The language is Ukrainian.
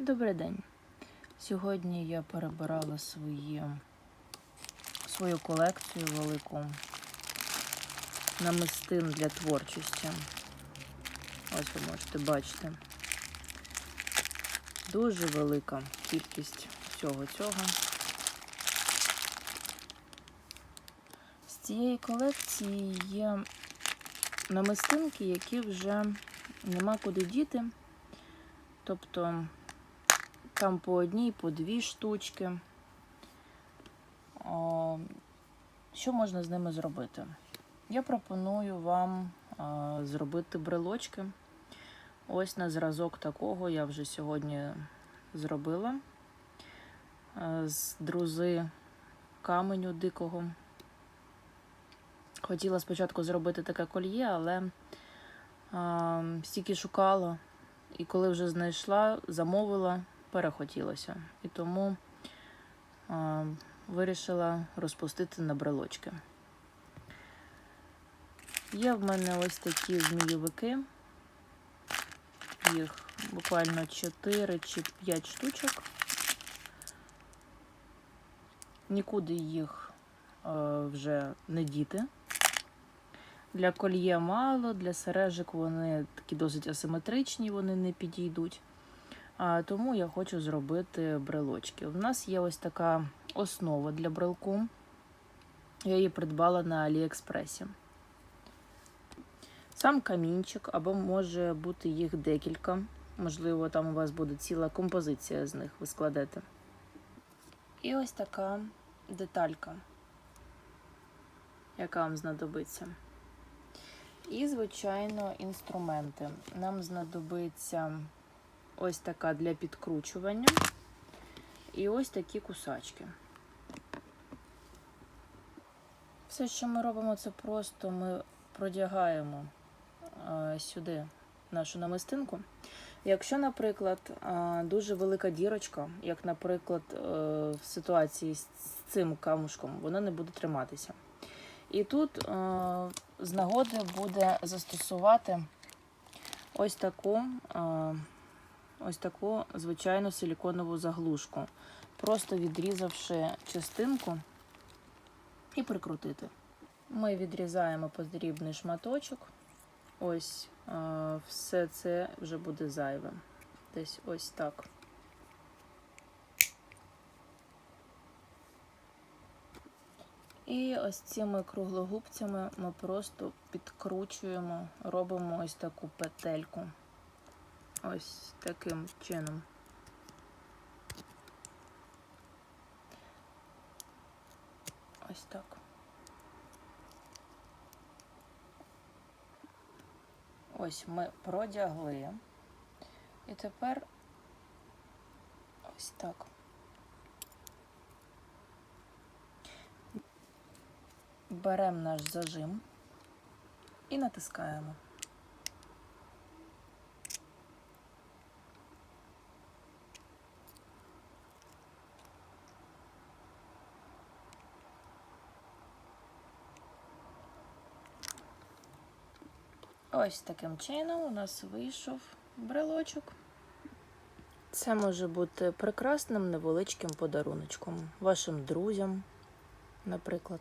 Добрий день. Сьогодні я перебирала свої, свою колекцію велику намистин для творчості. Ось ви можете бачити. Дуже велика кількість всього цього. З цієї колекції є намистинки, які вже нема куди діти. Тобто там по одній, по дві штучки. Що можна з ними зробити? Я пропоную вам зробити брелочки. Ось на зразок такого я вже сьогодні зробила з друзи каменю дикого. Хотіла спочатку зробити таке кольє, але стільки шукала, і коли вже знайшла, замовила, перехотілося. І тому а, вирішила розпустити на брелочки. Є в мене ось такі змійовики. Їх буквально 4 чи 5 штучок. Нікуди їх е, вже не діти. Для кольє мало, для сережок вони такі досить асиметричні, вони не підійдуть. Тому я хочу зробити брелочки. У нас є ось така основа для брелку. Я її придбала на Аліекспресі. Сам камінчик, або може бути їх декілька. Можливо, там у вас буде ціла композиція з них, ви складете. І ось така деталька, яка вам знадобиться. І, звичайно, інструменти. Нам знадобиться ось така для підкручування і ось такі кусачки. Все, що ми робимо, це просто ми продягаємо сюди нашу намистинку. Якщо, наприклад, дуже велика дірочка, як, наприклад, е, в ситуації з цим камушком, вона не буде триматися. І тут е, з нагоди буде застосувати ось таку, е, ось таку звичайну силіконову заглушку, просто відрізавши частинку і прикрутити. Ми відрізаємо подрібний шматочок. Ось е, все це вже буде зайве. Десь ось так. І ось цими круглогубцями ми просто підкручуємо, робимо ось таку петельку. Ось таким чином. Ось так. Ось ми продягли. І тепер ось так. Беремо наш зажим і натискаємо. Ось таким чином у нас вийшов брелочок. Це може бути прекрасним невеличким подаруночком вашим друзям, наприклад.